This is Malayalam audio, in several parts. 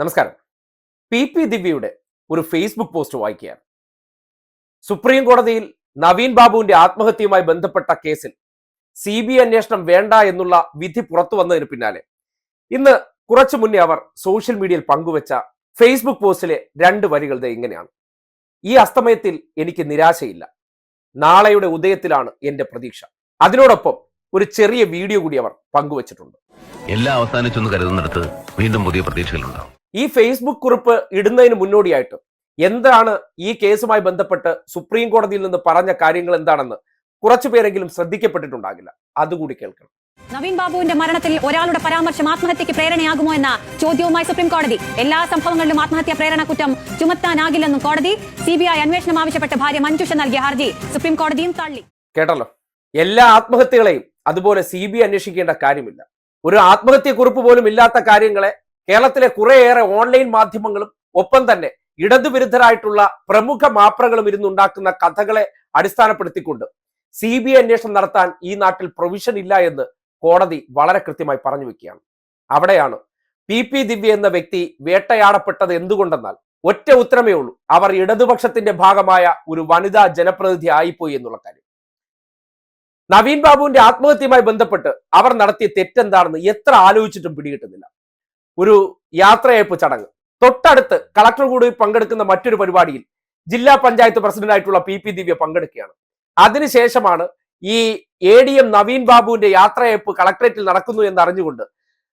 നമസ്കാരം. പി പി ദിവ്യയുടെ ഒരു ഫേസ്ബുക്ക് പോസ്റ്റ് വായിക്കുകയാണ്. സുപ്രീം കോടതിയിൽ നവീൻ ബാബുവിന്റെ ആത്മഹത്യയുമായി ബന്ധപ്പെട്ട കേസിൽ സി ബി അന്വേഷണം വേണ്ട എന്നുള്ള വിധി പുറത്തു വന്നതിന് പിന്നാലെ ഇന്ന് കുറച്ചു മുന്നേ അവർ സോഷ്യൽ മീഡിയയിൽ പങ്കുവച്ച ഫേസ്ബുക്ക് പോസ്റ്റിലെ രണ്ട് വരികൾ ദേ ഇങ്ങനെയാണ്. ഈ അസ്തമയത്തിൽ എനിക്ക് നിരാശയില്ല. നാളെയുടെ ഉദയത്തിലാണ് എന്റെ പ്രതീക്ഷ. അതിനോടൊപ്പം ഒരു ചെറിയ വീഡിയോ കൂടി അവർ പങ്കുവച്ചിട്ടുണ്ട്. എല്ലാം അവസാനിച്ചെന്ന് കരുതുന്നിടത്ത് വീണ്ടും പുതിയ പ്രതീക്ഷകളുണ്ടാവും. ഈ ഫേസ്ബുക്ക് കുറിപ്പ് ഇടുന്നതിന് മുന്നോടിയായിട്ട് എന്താണ് ഈ കേസുമായി ബന്ധപ്പെട്ട് സുപ്രീം കോടതിയിൽ നിന്ന് പറഞ്ഞ കാര്യങ്ങൾ എന്താണെന്ന് കുറച്ചു പേരെങ്കിലും ശ്രദ്ധിക്കപ്പെട്ടിട്ടുണ്ടാകില്ല. അതുകൂടി കേൾക്കണം. നവീൻ ബാബുവിന്റെ മരണത്തിൽ ഒരാളുടെ പരാമർശം ആത്മഹത്യക്ക് പ്രേരണയാകുമോ എന്ന ചോദ്യവുമായി സുപ്രീം കോടതി എല്ലാ സംഭവങ്ങളിലും ആത്മഹത്യാ പ്രേരണ കുറ്റം ചുമത്താനാകില്ലെന്നും കോടതി. സി ബി ഐ അന്വേഷണം ആവശ്യപ്പെട്ട് ഭാര്യ മഞ്ജുഷ നൽകിയ ഹർജി സുപ്രീം കോടതിയും തള്ളി. കേട്ടല്ലോ. എല്ലാ ആത്മഹത്യകളെയും അതുപോലെ സി ബി അന്വേഷിക്കേണ്ട കാര്യമില്ല. ഒരു ആത്മഹത്യ കുറിപ്പ് പോലും ഇല്ലാത്ത കാര്യങ്ങളെ കേരളത്തിലെ കുറേയേറെ ഓൺലൈൻ മാധ്യമങ്ങളും ഒപ്പം തന്നെ ഇടതുവിരുദ്ധരായിട്ടുള്ള പ്രമുഖ മാപ്രകളും ഇരുന്നുണ്ടാക്കുന്ന കഥകളെ അടിസ്ഥാനപ്പെടുത്തിക്കൊണ്ട് സി ബി ഐ അന്വേഷണം നടത്താൻ ഈ നാട്ടിൽ പ്രൊവിഷൻ ഇല്ല എന്ന് കോടതി വളരെ കൃത്യമായി പറഞ്ഞു വെക്കുകയാണ്. അവിടെയാണ് പി പി ദിവ്യ എന്ന വ്യക്തി വേട്ടയാടപ്പെട്ടത് എന്തുകൊണ്ടെന്നാൽ ഒറ്റ ഉത്തരമേ ഉള്ളൂ. അവർ ഇടതുപക്ഷത്തിന്റെ ഭാഗമായ ഒരു വനിതാ ജനപ്രതിനിധി ആയിപ്പോയി എന്നുള്ള കാര്യം. നവീൻ ബാബുവിന്റെ ആത്മഹത്യയുമായി ബന്ധപ്പെട്ട് അവർ നടത്തിയ തെറ്റെന്താണെന്ന് എത്ര ആലോചിച്ചിട്ടും പിടികിട്ടുന്നില്ല. ഒരു യാത്രയയപ്പ് ചടങ്ങ്. തൊട്ടടുത്ത് കളക്ടർ കൂടി പങ്കെടുക്കുന്ന മറ്റൊരു പരിപാടിയിൽ ജില്ലാ പഞ്ചായത്ത് പ്രസിഡന്റായിട്ടുള്ള പി പി ദിവ്യ പങ്കെടുക്കുകയാണ്. അതിനുശേഷമാണ് ഈ എ ഡി എം നവീൻ ബാബുവിന്റെ യാത്രയയപ്പ് കളക്ടറേറ്റിൽ നടക്കുന്നു എന്ന് അറിഞ്ഞുകൊണ്ട്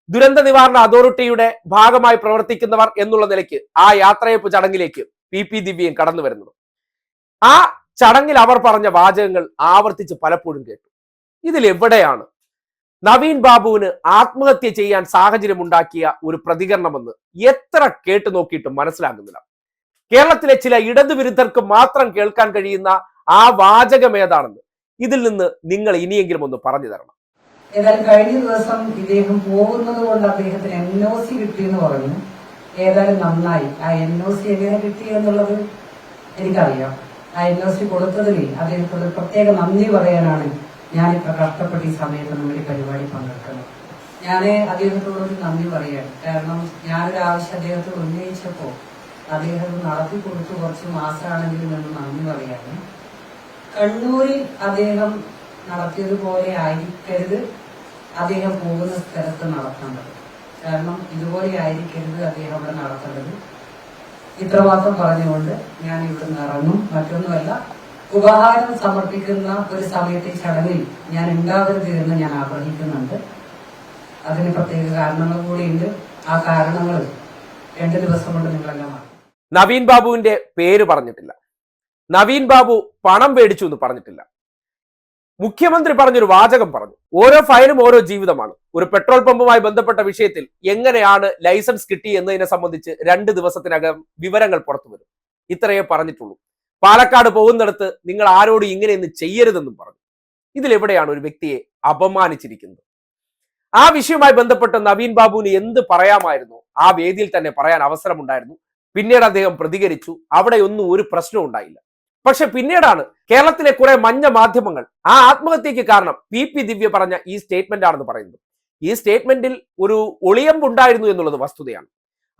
ദുരന്ത നിവാരണ അതോറിറ്റിയുടെ ഭാഗമായി പ്രവർത്തിക്കുന്നവർ എന്നുള്ള നിലയ്ക്ക് ആ യാത്രയപ്പ് ചടങ്ങിലേക്ക് പി പി ദിവ്യയും കടന്നു വരുന്നത്. ആ ചടങ്ങിൽ അവർ പറഞ്ഞ വാചകങ്ങൾ ആവർത്തിച്ച് പലപ്പോഴും കേട്ടു. ഇതിൽ എവിടെയാണ് നവീൻ ബാബുവിന് ആത്മഹത്യ ചെയ്യാൻ സാഹചര്യം ഉണ്ടാക്കിയ ഒരു പ്രതികരണമെന്ന് എത്ര കേട്ടു നോക്കിയിട്ടും മനസ്സിലാകുന്നില്ല. കേരളത്തിലെ ചില ഇടതുവിരുദ്ധർക്ക് മാത്രം കേൾക്കാൻ കഴിയുന്ന ആ വാചകം ഏതാണെന്ന് ഇതിൽ നിന്ന് നിങ്ങൾ ഇനിയെങ്കിലും ഒന്ന് പറഞ്ഞു തരണം. ഏതായാലും കഴിഞ്ഞ ദിവസം ഇദ്ദേഹം പോകുന്നത് കൊണ്ട് അദ്ദേഹത്തിന് എൻ ഒ സി കിട്ടിയെന്ന് പറഞ്ഞു. ഏതായാലും നന്നായി. ആ എൻ ഒ സി എങ്ങനെ കിട്ടി എന്നുള്ളത് എനിക്കറിയാം. ആ എൻ ഒ സി കൊടുത്തതിന് അദ്ദേഹത്തോട് പ്രത്യേക നന്ദി പറയാനാണ് ഞാനിപ്പോ കഷ്ടപ്പെട്ട് ഈ സമയത്ത് നമ്മുടെ പരിപാടി പങ്കെടുക്കണം. ഞാൻ അദ്ദേഹത്തോട് ഒരു നന്ദി പറയാണ്. കാരണം ഞാനൊരു ആവശ്യം അദ്ദേഹത്തെ ഉന്നയിച്ചപ്പോൾ അദ്ദേഹം നടത്തി കൊടുത്തു കുറച്ച് മാസമാണെങ്കിലും എന്ന് നന്ദി പറയാണ്. കണ്ണൂരിൽ അദ്ദേഹം നടത്തിയതുപോലെ ആയിരിക്കരുത്. അദ്ദേഹം പോകുന്ന സ്ഥലത്ത് നടത്തേണ്ടത് കാരണം ഇതുപോലെ ആയിരിക്കരുത് അദ്ദേഹം അവിടെ നടത്തേണ്ടത്. ഇത്രമാത്രം പറഞ്ഞുകൊണ്ട് ഞാൻ ഇവിടുന്ന് ഇറങ്ങും. മറ്റൊന്നുമല്ല ഉപഹാരം സമർപ്പിക്കുന്ന ഒരു സമയത്തെ ചടങ്ങിൽ ഞാൻ ഉണ്ടാവരുത് എന്ന് ഞാൻ ആഗ്രഹിക്കുന്നുണ്ട്. അതിന് പ്രത്യേക കാരണങ്ങൾ കൂടിയുണ്ട്. ആ കാരണങ്ങൾ രണ്ട് ദിവസം കൊണ്ട് നിങ്ങളെല്ലാം നവീൻ ബാബുവിന്റെ പേര് പറഞ്ഞിട്ടില്ല. നവീൻ ബാബു പണം മേടിച്ചു എന്ന് പറഞ്ഞിട്ടില്ല. മുഖ്യമന്ത്രി പറഞ്ഞൊരു വാചകം പറഞ്ഞു. ഓരോ ഫയലും ഓരോ ജീവിതമാണ്. ഒരു പെട്രോൾ പമ്പുമായി ബന്ധപ്പെട്ട വിഷയത്തിൽ എങ്ങനെയാണ് ലൈസൻസ് കിട്ടി എന്നതിനെ സംബന്ധിച്ച് രണ്ട് ദിവസത്തിനകം വിവരങ്ങൾ പുറത്തു വരും. ഇത്രയേ പറഞ്ഞിട്ടുള്ളൂ. പാലക്കാട് പോകുന്നിടത്ത് നിങ്ങൾ ആരോടും ഇങ്ങനെയൊന്നും ചെയ്യരുതെന്നും പറഞ്ഞു. ഇതിലെവിടെയാണ് ഒരു വ്യക്തിയെ അപമാനിച്ചിരിക്കുന്നത്? ആ വിഷയവുമായി ബന്ധപ്പെട്ട് നവീൻ ബാബുവിന് എന്ത് പറയാമായിരുന്നു? ആ വേദിയിൽ തന്നെ പറയാൻ അവസരമുണ്ടായിരുന്നു. പിന്നീട് അദ്ദേഹം പ്രതികരിച്ചു. അവിടെ ഒന്നും ഒരു പ്രശ്നവും ഉണ്ടായില്ല. പക്ഷെ പിന്നീടാണ് കേരളത്തിലെ കുറെ മഞ്ഞ മാധ്യമങ്ങൾ ആ ആത്മഹത്യക്ക് കാരണം പി പി ദിവ്യ പറഞ്ഞ ഈ സ്റ്റേറ്റ്മെന്റ് ആണെന്ന് പറയുന്നത്. ഈ സ്റ്റേറ്റ്മെന്റിൽ ഒരു ഒളിയമ്പുണ്ടായിരുന്നു എന്നുള്ളത് വസ്തുതയാണ്.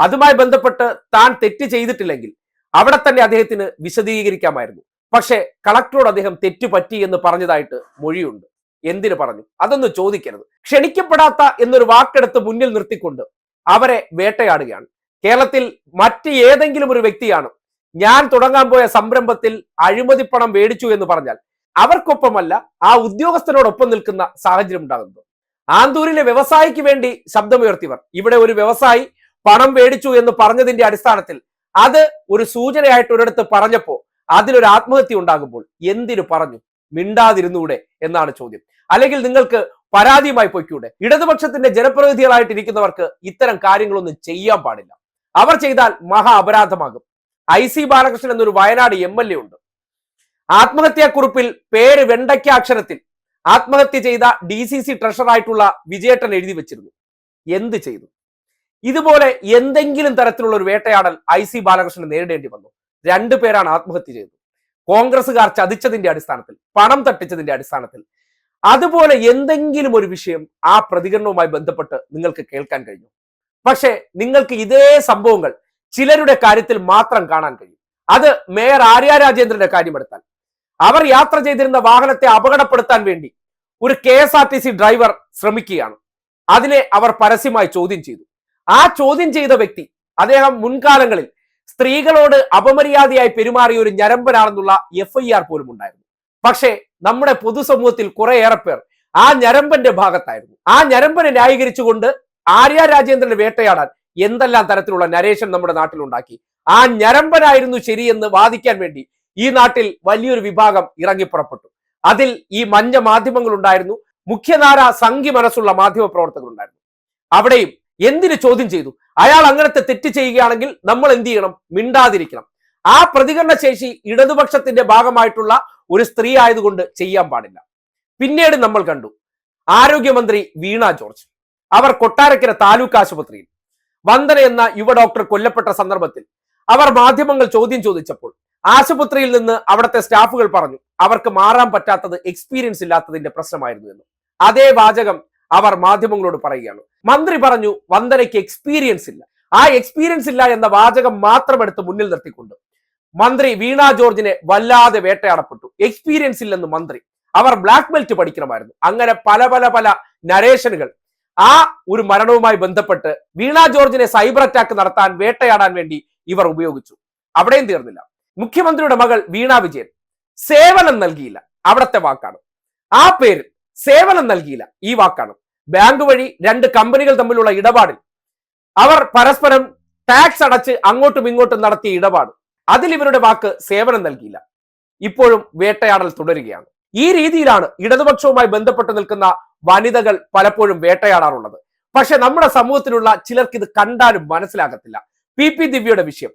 അതുമായി ബന്ധപ്പെട്ട് താൻ തെറ്റ് ചെയ്തിട്ടില്ലെങ്കിൽ അവിടെ തന്നെ അദ്ദേഹത്തിന് വിശദീകരിക്കാമായിരുന്നു. പക്ഷെ കളക്ടറോട് അദ്ദേഹം തെറ്റുപറ്റി എന്ന് പറഞ്ഞതായിട്ട് മൊഴിയുണ്ട്. എന്തിനു പറഞ്ഞു? അതൊന്നും ചോദിക്കരുത്. ക്ഷണിക്കപ്പെടാത്ത എന്നൊരു വാക്കെടുത്ത് മുന്നിൽ നിർത്തിക്കൊണ്ട് അവരെ വേട്ടയാടുകയാണ്. കേരളത്തിൽ മറ്റ് ഏതെങ്കിലും ഒരു വ്യക്തിയാണ് ഞാൻ തുടങ്ങാൻ പോയ സംരംഭത്തിൽ അഴിമതിപ്പണം മേടിച്ചു എന്ന് പറഞ്ഞാൽ അവർക്കൊപ്പമല്ല ആ ഉദ്യോഗസ്ഥനോടൊപ്പം നിൽക്കുന്ന സാഹചര്യം ഉണ്ടാകുന്നത്. ആന്തൂരിലെ വ്യവസായിക്ക് വേണ്ടി ശബ്ദമുയർത്തിയവർ ഇവിടെ ഒരു വ്യവസായി പണം മേടിച്ചു എന്ന് പറഞ്ഞതിന്റെ അടിസ്ഥാനത്തിൽ അത് ഒരു സൂചനയായിട്ട് ഒരിടത്ത് പറഞ്ഞപ്പോ അതിലൊരു ആത്മഹത്യ ഉണ്ടാകുമ്പോൾ എന്തിനു പറഞ്ഞു? മിണ്ടാതിരുന്നൂടെ എന്നാണ് ചോദ്യം. അല്ലെങ്കിൽ നിങ്ങൾക്ക് പരാതിയുമായി പൊയ്ക്കൂടെ? ഇടതുപക്ഷത്തിന്റെ ജനപ്രതിനിധികളായിട്ടിരിക്കുന്നവർക്ക് ഇത്തരം കാര്യങ്ങളൊന്നും ചെയ്യാൻ പാടില്ല. അവർ ചെയ്താൽ മഹാ അപരാധമാകും. ഐ സി ബാലകൃഷ്ണൻ എന്നൊരു വയനാട് എം എൽ എ ഉണ്ട്. ആത്മഹത്യാക്കുറിപ്പിൽ പേര് വെണ്ടയ്ക്ക അക്ഷരത്തിൽ ആത്മഹത്യ ചെയ്ത ഡി സി സി ട്രഷറായിട്ടുള്ള വിജയേട്ടൻ എഴുതി വെച്ചിരുന്നു. എന്ത് ചെയ്തു? ഇതുപോലെ എന്തെങ്കിലും തരത്തിലുള്ള ഒരു വേട്ടയാടൽ ഐ സി ബാലകൃഷ്ണൻ നേരിടേണ്ടി വന്നു. രണ്ടു പേരാണ് ആത്മഹത്യ ചെയ്തത്. കോൺഗ്രസ്സുകാർ ചതിച്ചതിന്റെ അടിസ്ഥാനത്തിൽ പണം തട്ടിച്ചതിന്റെ അടിസ്ഥാനത്തിൽ. അതുപോലെ എന്തെങ്കിലും ഒരു വിഷയം ആ പ്രതികരണവുമായി ബന്ധപ്പെട്ട് നിങ്ങൾക്ക് കേൾക്കാൻ കഴിഞ്ഞു. പക്ഷേ നിങ്ങൾക്ക് ഇതേ സംഭവങ്ങൾ ചിലരുടെ കാര്യത്തിൽ മാത്രം കാണാൻ കഴിയും. അത് മേയർ ആര്യ രാജേന്ദ്രന്റെ കാര്യമെടുത്താൽ. അവർ യാത്ര ചെയ്തിരുന്ന വാഹനത്തെ അപകടപ്പെടുത്താൻ വേണ്ടി ഒരു കെ ഡ്രൈവർ ശ്രമിക്കുകയാണ്. അതിനെ അവർ പരസ്യമായി ചോദ്യം ചെയ്തു. ആ ചോദ്യം ചെയ്ത വ്യക്തി അദ്ദേഹം മുൻകാലങ്ങളിൽ സ്ത്രീകളോട് അപമര്യാദയായി പെരുമാറിയ ഒരു ഞരമ്പനാണെന്നുള്ള എഫ് ഐ ആർ പോലും ഉണ്ടായിരുന്നു. പക്ഷേ നമ്മുടെ പൊതുസമൂഹത്തിൽ കുറേയേറെ പേർ ആ ഞരമ്പന്റെ ഭാഗത്തായിരുന്നു. ആ ഞരമ്പനെ ന്യായീകരിച്ചുകൊണ്ട് ആര്യ രാജേന്ദ്രനെ വേട്ടയാടാൻ എന്തെല്ലാം തരത്തിലുള്ള നരേഷൻ നമ്മുടെ നാട്ടിലുണ്ടാക്കി. ആ ഞരമ്പനായിരുന്നു ശരിയെന്ന് വാദിക്കാൻ വേണ്ടി ഈ നാട്ടിൽ വലിയൊരു വിഭാഗം ഇറങ്ങിപ്പുറപ്പെട്ടു അതിൽ ഈ മഞ്ഞ മാധ്യമങ്ങൾ ഉണ്ടായിരുന്നു മുഖ്യധാര സംഘി മനസ്സുള്ള മാധ്യമ പ്രവർത്തകർ ഉണ്ടായിരുന്നു അവിടെയും എന്തിന് ചോദ്യം ചെയ്തു? അയാൾ അങ്ങനത്തെ തെറ്റ് ചെയ്യുകയാണെങ്കിൽ നമ്മൾ എന്ത് ചെയ്യണം? മിണ്ടാതിരിക്കണം. ആ പ്രതികരണ ശേഷി ഇടതുപക്ഷത്തിന്റെ ഭാഗമായിട്ടുള്ള ഒരു സ്ത്രീ ആയതുകൊണ്ട് ചെയ്യാൻ പാടില്ല. പിന്നീട് നമ്മൾ കണ്ടു. ആരോഗ്യമന്ത്രി വീണ ജോർജ്. അവർ കൊട്ടാരക്കര താലൂക്ക് ആശുപത്രിയിൽ. വന്ദന എന്ന യുവ ഡോക്ടർ കൊല്ലപ്പെട്ട സന്ദർഭത്തിൽ അവർ മാധ്യമങ്ങൾ ചോദ്യം ചോദിച്ചപ്പോൾ ആശുപത്രിയിൽ നിന്ന് അവിടുത്തെ സ്റ്റാഫുകൾ പറഞ്ഞു അവർക്ക് മാറാൻ പറ്റാത്തത് എക്സ്പീരിയൻസ് ഇല്ലാത്തതിന്റെ പ്രശ്നമായിരുന്നു എന്ന്. അതേ വാചകം അവർ മാധ്യമങ്ങളോട് പറയുകയാണ്. മന്ത്രി പറഞ്ഞു വന്ദനയ്ക്ക് എക്സ്പീരിയൻസ് ഇല്ല. ആ എക്സ്പീരിയൻസ് ഇല്ല എന്ന വാചകം മാത്രം എടുത്ത് മുന്നിൽ നിർത്തിക്കൊണ്ട് മന്ത്രി വീണ ജോർജിനെ വല്ലാതെ വേട്ടയാടപ്പെട്ടു. എക്സ്പീരിയൻസ് ഇല്ലെന്ന് മന്ത്രി. അവർ ബ്ലാക്ക് ബെൽറ്റ് പഠിക്കണമായിരുന്നു. അങ്ങനെ പല പല പല നരേഷനുകൾ ആ ഒരു മരണവുമായി ബന്ധപ്പെട്ട് വീണ ജോർജിനെ സൈബർ അറ്റാക്ക് നടത്താൻ വേട്ടയാടാൻ വേണ്ടി ഇവർ ഉപയോഗിച്ചു. അവിടെയും തീർന്നില്ല. മുഖ്യമന്ത്രിയുടെ മകൾ വീണ വിജയൻ സേവനം നൽകിയില്ല. അവിടത്തെ വാക്കാണ്. ആ പേരിൽ സേവനം നൽകിയില്ല ഈ വാക്കാണ്. ബാങ്ക് വഴി രണ്ട് കമ്പനികൾ തമ്മിലുള്ള ഇടപാടിൽ അവർ പരസ്പരം ടാക്സ് അടച്ച് അങ്ങോട്ടും ഇങ്ങോട്ടും നടത്തിയ ഇടപാട്. അതിൽ ഇവരുടെ വാക്ക് സേവനം നൽകിയില്ല. ഇപ്പോഴും വേട്ടയാടൽ തുടരുകയാണ്. ഈ രീതിയിലാണ് ഇടതുപക്ഷവുമായി ബന്ധപ്പെട്ട് നിൽക്കുന്ന വനിതകൾ പലപ്പോഴും വേട്ടയാടാറുള്ളത്. പക്ഷെ നമ്മുടെ സമൂഹത്തിലുള്ള ചിലർക്ക് ഇത് കണ്ടാലും മനസ്സിലാകത്തില്ല. പി പി ദിവ്യയുടെ വിഷയം.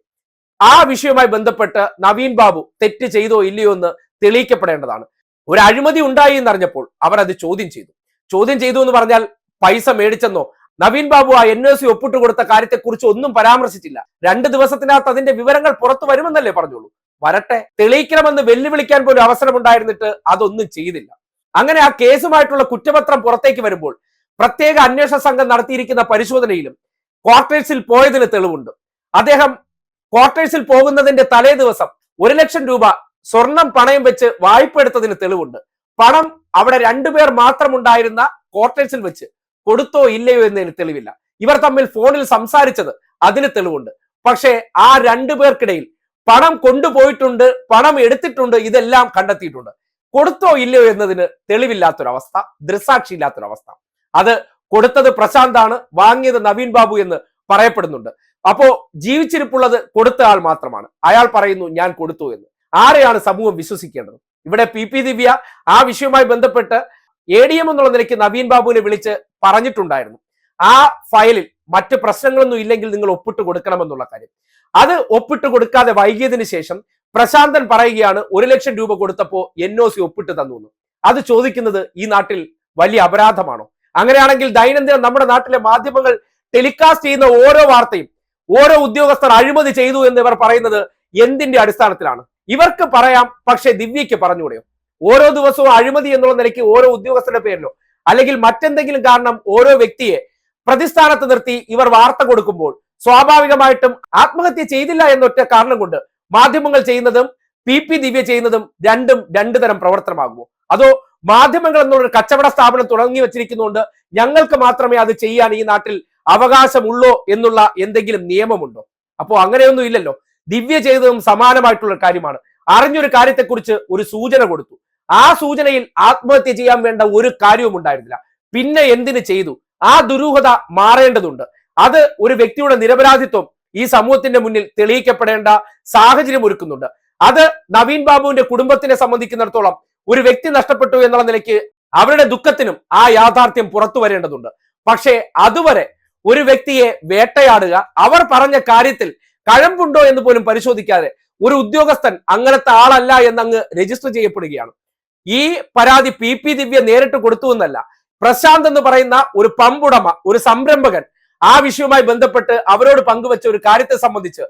ആ വിഷയവുമായി ബന്ധപ്പെട്ട് നവീൻ ബാബു തെറ്റ് ചെയ്തോ ഇല്ലയോ എന്ന് തെളിയിക്കപ്പെടേണ്ടതാണ്. ഒരു അഴിമതി ഉണ്ടായി എന്നറിഞ്ഞപ്പോൾ അവർ അത് ചോദ്യം ചെയ്തു. ചോദ്യം ചെയ്തു എന്ന് പറഞ്ഞാൽ പൈസ മേടിച്ചെന്നോ നവീൻ ബാബു ആ എൻ എസ് സി ഒപ്പിട്ട് കൊടുത്ത കാര്യത്തെക്കുറിച്ച് ഒന്നും പരാമർശിച്ചില്ല. രണ്ട് ദിവസത്തിനകത്ത് അതിന്റെ വിവരങ്ങൾ പുറത്തു വരുമെന്നല്ലേ പറഞ്ഞോളൂ വരട്ടെ തെളിയിക്കണമെന്ന് വെല്ലുവിളിക്കാൻ പോലും അവസരമുണ്ടായിരുന്നിട്ട് അതൊന്നും ചെയ്തില്ല. അങ്ങനെ ആ കേസുമായിട്ടുള്ള കുറ്റപത്രം പുറത്തേക്ക് വരുമ്പോൾ പ്രത്യേക അന്വേഷണ സംഘം നടത്തിയിരിക്കുന്ന പരിശോധനയിലും ക്വാർട്ടേഴ്സിൽ പോയതിന് തെളിവുണ്ട്. അദ്ദേഹം ക്വാർട്ടേഴ്സിൽ പോകുന്നതിന്റെ തലേ ദിവസം ഒരു ലക്ഷം രൂപ സ്വർണം പണയം വെച്ച് വായ്പ എടുത്തതിന് തെളിവുണ്ട്. പണം അവിടെ രണ്ടുപേർ മാത്രമുണ്ടായിരുന്ന ക്വാർട്ടേഴ്സിൽ വെച്ച് കൊടുത്തോ ഇല്ലയോ എന്നതിന് തെളിവില്ല. ഇവർ തമ്മിൽ ഫോണിൽ സംസാരിച്ചത് അതിന് തെളിവുണ്ട്. പക്ഷേ ആ രണ്ടു പേർക്കിടയിൽ പണം കൊണ്ടുപോയിട്ടുണ്ട് പണം എടുത്തിട്ടുണ്ട് ഇതെല്ലാം കണ്ടെത്തിയിട്ടുണ്ട്. കൊടുത്തോ ഇല്ലയോ എന്നതിന് തെളിവില്ലാത്തൊരവസ്ഥ ദൃസാക്ഷി ഇല്ലാത്തൊരവസ്ഥ അത് കൊടുത്തത് പ്രശാന്താണ് വാങ്ങിയത് നവീൻ ബാബു എന്ന് പറയപ്പെടുന്നുണ്ട്. അപ്പോ ജീവിച്ചിരിപ്പുള്ളത് കൊടുത്ത ആൾ മാത്രമാണ്. അയാൾ പറയുന്നു ഞാൻ കൊടുത്തു എന്ന്. ആരെയാണ് സമൂഹം വിശ്വസിക്കേണ്ടത്? ഇവിടെ പി പി ദിവ്യ ആ വിഷയവുമായി ബന്ധപ്പെട്ട് എ ഡി എം എന്നുള്ള നിലയ്ക്ക് നവീൻ ബാബുവിനെ വിളിച്ച് പറഞ്ഞിട്ടുണ്ടായിരുന്നു. ആ ഫയലിൽ മറ്റ് പ്രശ്നങ്ങളൊന്നും ഇല്ലെങ്കിൽ നിങ്ങൾ ഒപ്പിട്ട് കൊടുക്കണമെന്നുള്ള കാര്യം. അത് ഒപ്പിട്ട് കൊടുക്കാതെ വൈകിയതിന് ശേഷം പ്രശാന്തൻ പറയുകയാണ് ഒരു ലക്ഷം രൂപ കൊടുത്തപ്പോ എൻ ഒ സി ഒപ്പിട്ട് തന്നു അത് ചോദിക്കുന്നത് ഈ നാട്ടിൽ വലിയ അപരാധമാണോ? അങ്ങനെയാണെങ്കിൽ ദൈനംദിനം നമ്മുടെ നാട്ടിലെ മാധ്യമങ്ങൾ ടെലികാസ്റ്റ് ചെയ്യുന്ന ഓരോ വാർത്തയും ഓരോ ഉദ്യോഗസ്ഥർ അഴിമതി ചെയ്തു എന്ന് ഇവർ പറയുന്നത് എന്തിന്റെ അടിസ്ഥാനത്തിലാണ്? ഇവർക്ക് പറയാം പക്ഷെ ദിവ്യയ്ക്ക് പറഞ്ഞുകൂടെയോ ഓരോ ദിവസവും അഴിമതി എന്നുള്ള നിലയ്ക്ക് ഓരോ ഉദ്യോഗസ്ഥരുടെ പേരിലോ അല്ലെങ്കിൽ മറ്റെന്തെങ്കിലും കാരണം ഓരോ വ്യക്തിയെ പ്രതിസ്ഥാനത്ത് നിർത്തി ഇവർ വാർത്ത കൊടുക്കുമ്പോൾ സ്വാഭാവികമായിട്ടും ആത്മഹത്യ ചെയ്തില്ല എന്നൊറ്റ കാരണം കൊണ്ട് മാധ്യമങ്ങൾ ചെയ്യുന്നതും പി പി ദിവ്യ ചെയ്യുന്നതും രണ്ടും രണ്ടു തരം പ്രവർത്തനമാകുമോ? അതോ മാധ്യമങ്ങൾ എന്നുള്ളൊരു കച്ചവട സ്ഥാപനം തുടങ്ങി വെച്ചിരിക്കുന്നതുകൊണ്ട് ഞങ്ങൾക്ക് മാത്രമേ അത് ചെയ്യാൻ ഈ നാട്ടിൽ അവകാശമുള്ളോ എന്നുള്ള എന്തെങ്കിലും നിയമമുണ്ടോ? അപ്പോ അങ്ങനെയൊന്നും ഇല്ലല്ലോ. ദിവ്യ ചെയ്തതും സമാനമായിട്ടുള്ള കാര്യമാണ്. അറിഞ്ഞൊരു കാര്യത്തെക്കുറിച്ച് ഒരു സൂചന കൊടുത്തു. ആ സൂചനയിൽ ആത്മഹത്യ ചെയ്യാൻ വേണ്ട ഒരു കാര്യവും ഉണ്ടായിരുന്നില്ല. പിന്നെ എന്തിന് ചെയ്തു? ആ ദുരൂഹത മാറേണ്ടതുണ്ട്. അത് ഒരു വ്യക്തിയുടെ നിരപരാധിത്വം ഈ സമൂഹത്തിന്റെ മുന്നിൽ തെളിയിക്കപ്പെടേണ്ട സാഹചര്യം ഒരുക്കുന്നുണ്ട്. അത് നവീൻ ബാബുവിന്റെ കുടുംബത്തിനെ സംബന്ധിക്കുന്നിടത്തോളം ഒരു വ്യക്തി നഷ്ടപ്പെട്ടു എന്നുള്ള നിലയ്ക്ക് അവരുടെ ദുഃഖത്തിനും ആ യാഥാർത്ഥ്യം പുറത്തു വരേണ്ടതുണ്ട്. പക്ഷേ അതുവരെ ഒരു വ്യക്തിയെ വേട്ടയാടുക അവർ പറഞ്ഞ കാര്യത്തിൽ കഴമ്പുണ്ടോ എന്ന് പോലും പരിശോധിക്കാതെ ഒരു ഉദ്യോഗസ്ഥൻ അങ്ങനത്തെ ആളല്ല എന്നങ്ങ് രജിസ്റ്റർ ചെയ്യപ്പെടുകയാണ്. ഈ പരാതി പി പി ദിവ്യ നേരിട്ട് കൊടുത്തു എന്നല്ല. പ്രശാന്ത് എന്ന് പറയുന്ന ഒരു പമ്പുടമ ഒരു സംരംഭകൻ ആ വിഷയവുമായി ബന്ധപ്പെട്ട് അവരോട് പങ്കുവച്ച ഒരു കാര്യത്തെ സംബന്ധിച്ച്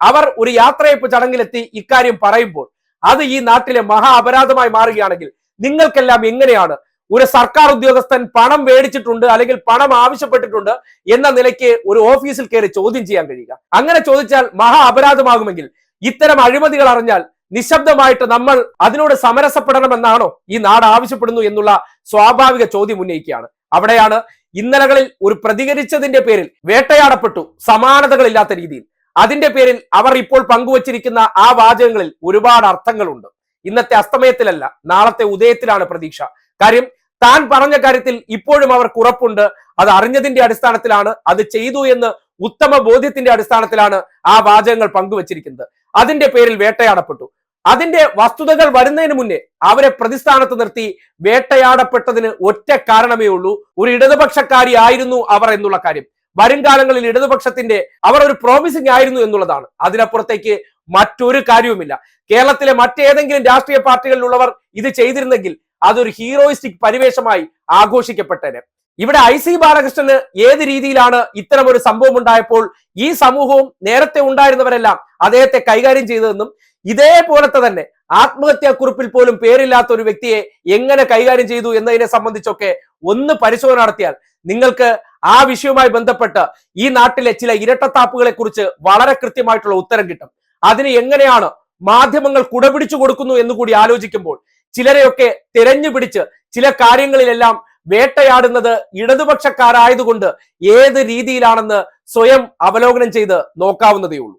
അവർ ഒരു യാത്രയപ്പ് ചടങ്ങിലെത്തി ഇക്കാര്യം പറയുമ്പോൾ അത് ഈ നാട്ടിലെ മഹാ അപരാധമായി മാറുകയാണെങ്കിൽ നിങ്ങൾക്കെല്ലാം എങ്ങനെയാണ് ഒരു സർക്കാർ ഉദ്യോഗസ്ഥൻ പണം മേടിച്ചിട്ടുണ്ട് അല്ലെങ്കിൽ പണം ആവശ്യപ്പെട്ടിട്ടുണ്ട് എന്ന നിലയ്ക്ക് ഒരു ഓഫീസിൽ കയറി ചോദ്യം ചെയ്യാൻ കഴിയുക. അങ്ങനെ ചോദിച്ചാൽ മഹാ അപരാധമാകുമെങ്കിൽ ഇത്തരം അഴിമതികൾ അറിഞ്ഞാൽ നിശബ്ദമായിട്ട് നമ്മൾ അതിനോട് സമരസപ്പെടണമെന്നാണോ ഈ നാട് ആവശ്യപ്പെടുന്നു എന്നുള്ള സ്വാഭാവിക ചോദ്യം ഉന്നയിക്കുകയാണ്. അവിടെയാണ് ഇന്നലകളിൽ ഒരു പ്രതികരിച്ചതിന്റെ പേരിൽ വേട്ടയാടപ്പെട്ടു സമാനതകളില്ലാത്ത രീതിയിൽ. അതിന്റെ പേരിൽ അവർ ഇപ്പോൾ പങ്കുവച്ചിരിക്കുന്ന ആ വാചകങ്ങളിൽ ഒരുപാട് അർത്ഥങ്ങളുണ്ട്. ഇന്നത്തെ അസ്തമയത്തിലല്ല നാളത്തെ ഉദയത്തിലാണ് പ്രതീക്ഷ. കാര്യം താൻ പറഞ്ഞ കാര്യത്തിൽ ഇപ്പോഴും അവർക്ക് ഉറപ്പുണ്ട്. അത് അറിഞ്ഞതിന്റെ അടിസ്ഥാനത്തിലാണ് അത് ചെയ്തു എന്ന് ഉത്തമ ബോധ്യത്തിന്റെ അടിസ്ഥാനത്തിലാണ് ആ വാചകങ്ങൾ പങ്കുവച്ചിരിക്കുന്നത്. അതിന്റെ പേരിൽ വേട്ടയാടപ്പെട്ടു. അതിന്റെ വസ്തുതകൾ വരുന്നതിന് മുന്നേ അവരെ പ്രതിസ്ഥാനത്ത് നിർത്തി വേട്ടയാടപ്പെട്ടതിന് ഒറ്റ കാരണമേ ഉള്ളൂ. ഒരു ഇടതുപക്ഷക്കാരി ആയിരുന്നു അവർ എന്നുള്ള കാര്യം. വരും കാലങ്ങളിൽ ഇടതുപക്ഷത്തിന്റെ അവർ ഒരു പ്രോമിസിംഗ് ആയിരുന്നു എന്നുള്ളതാണ്. അതിനപ്പുറത്തേക്ക് മറ്റൊരു കാര്യവുമില്ല. കേരളത്തിലെ മറ്റേതെങ്കിലും രാഷ്ട്രീയ പാർട്ടികളിലുള്ളവർ ഇത് ചെയ്തിരുന്നെങ്കിൽ അതൊരു ഹീറോയിസ്റ്റിക് പരിവേഷമായി ആഘോഷിക്കപ്പെട്ടേനെ ഇവിടെ ഐ സി ബാലകൃഷ്ണന് ഏത് രീതിയിലാണ് ഇത്തരം ഒരു സംഭവം ഉണ്ടായപ്പോൾ ഈ സമൂഹവും നേരത്തെ ഉണ്ടായിരുന്നവരെല്ലാം അദ്ദേഹത്തെ കൈകാര്യം ചെയ്തതെന്നും ഇതേപോലത്തെ തന്നെ ആത്മഹത്യാക്കുറിപ്പിൽ പോലും പേരില്ലാത്ത ഒരു വ്യക്തിയെ എങ്ങനെ കൈകാര്യം ചെയ്തു എന്നതിനെ സംബന്ധിച്ചൊക്കെ ഒന്ന് പരിശോധന നടത്തിയാൽ നിങ്ങൾക്ക് ആ വിഷയവുമായി ബന്ധപ്പെട്ട് ഈ നാട്ടിലെ ചില ഇരട്ടത്താപ്പുകളെ കുറിച്ച് വളരെ കൃത്യമായിട്ടുള്ള ഉത്തരം കിട്ടും. അതിന് എങ്ങനെയാണ് മാധ്യമങ്ങൾ കുടപിടിച്ചു കൊടുക്കുന്നു എന്ന് കൂടി ആലോചിക്കുമ്പോൾ ചിലരെയൊക്കെ തിരഞ്ഞു പിടിച്ച് ചില കാര്യങ്ങളിലെല്ലാം വേട്ടയാടുന്നത് ഇടതുപക്ഷക്കാരായതുകൊണ്ട് ഏത് രീതിയിലാണെന്ന് സ്വയം അവലോകനം ചെയ്ത് നോക്കാവുന്നതേ ഉള്ളൂ